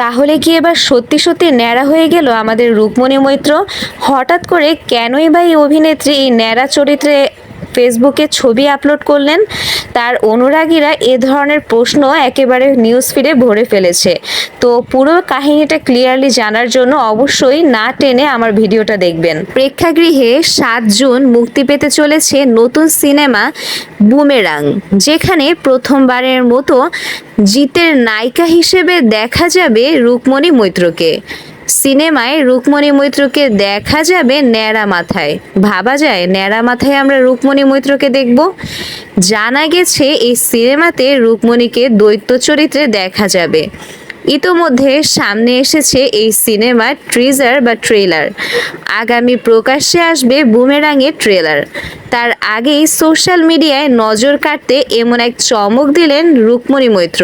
তাহলে কি এবার সত্যি সত্যি ন্যাড়া হয়ে গেল আমাদের রূপমণি মৈত্র? হঠাৎ করে কেনই বা এই অভিনেত্রী এই ন্যাড়া চরিত্রে ফেসবুকে ছবি আপলোড করলেন। তার অনুরাগীরা এ ধরনের প্রশ্ন একেবারে নিউজ ফিডে ভরে ফেলেছে। তো পুরো কাহিনীটা ক্লিয়ারলি জানার জন্য অবশ্যই না টেনে আমার ভিডিওটা দেখবেন। প্রেক্ষাগৃহে সাত জুন মুক্তি পেতে চলেছে নতুন সিনেমা বুমেরাং, যেখানে প্রথমবারের মতো জিতের নায়িকা হিসেবে দেখা যাবে রুকমণি মৈত্রকে। সিনেমায় রুকমণি মৈত্রকে দেখা যাবে ন্যাড়া মাথায়। ভাবা যায়, ন্যাড়া মাথায় আমরা রুকমণি মৈত্রকে দেখব। জানা গেছে, এই সিনেমাতে রুকমণিকে দৈত্য চরিত্রে দেখা যাবে। ইতোমধ্যে সামনে এসেছে এই সিনেমার ট্রিজার বা ট্রেলার আগামী প্রকাশ্যে আসবে বুমেরাঙের ট্রেলার তার আগেই সোশ্যাল মিডিয়ায় নজর কাটতে এমন এক চমক দিলেন রুকমণি মৈত্র।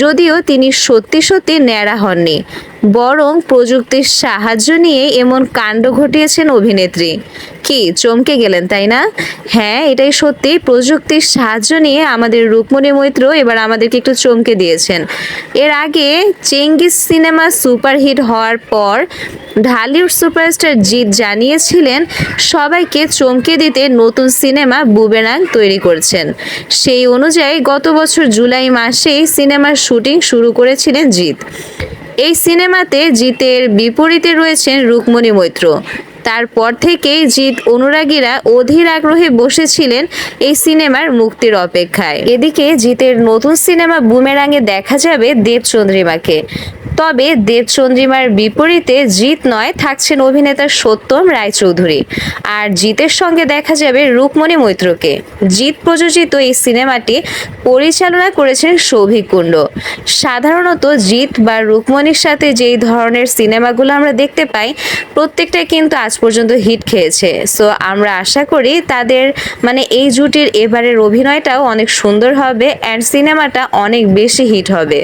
যদিও তিনি সত্যি সত্যি ন্যাড়া হননি। বরং প্রযুক্তির সাহায্য নিয়ে এমন কাণ্ড ঘটিয়েছেন অভিনেত্রী। কি, চমকে গেলেন, তাই না? হ্যাঁ এটাই সত্যি, প্রযুক্তির সাহায্য নিয়ে আমাদের রুকমণি মৈত্র এবার আমাদেরকে একটু চমকে দিয়েছেন। এর আগে চেঙ্গিস সিনেমা সুপারহিট হওয়ার পর ঢালিউড সুপারস্টার জিৎ জানিয়েছিলেন, সবাইকে চমকে দিতে নতুন সিনেমা বুবেরাং তৈরি করছেন। সেই অনুযায়ী গত বছর জুলাই মাসেই সিনেমার শুটিং শুরু করেছিলেন জিৎ। এই সিনেমাতে জিতের বিপরীতে রয়েছেন রুকমণি মৈত্র। তারপর থেকেই জিৎ, অনুরাগীরা অধীর আগ্রহে বসেছিলেন এই সিনেমার মুক্তির অপেক্ষায়। এদিকে জিতের নতুন সিনেমা বুমেরাঙে দেখা যাবে দেবচন্দ্রিমাকে। তবে দেবচন্দ্রিমার বিপরীতে জিৎ নয়, থাকছেন অভিনেতা সত্যম রায়চৌধুরী। আর জিতের সঙ্গে দেখা যাবে রূপমণি মৈত্রকে। জিৎ প্রযোজিত এই সিনেমাটি পরিচালনা করেছেন সৌভিক কুণ্ড। সাধারণত জিৎ বা রূপমণির সাথে যেই ধরনের সিনেমাগুলো আমরা দেখতে পাই, প্রত্যেকটা কিন্তু আজ পর্যন্ত হিট খেয়েছে। সো আমরা আশা করি তাদের মানে এই জুটির এবারের অভিনয়টাও অনেক সুন্দর হবে অ্যান্ড সিনেমাটা অনেক বেশি হিট হবে।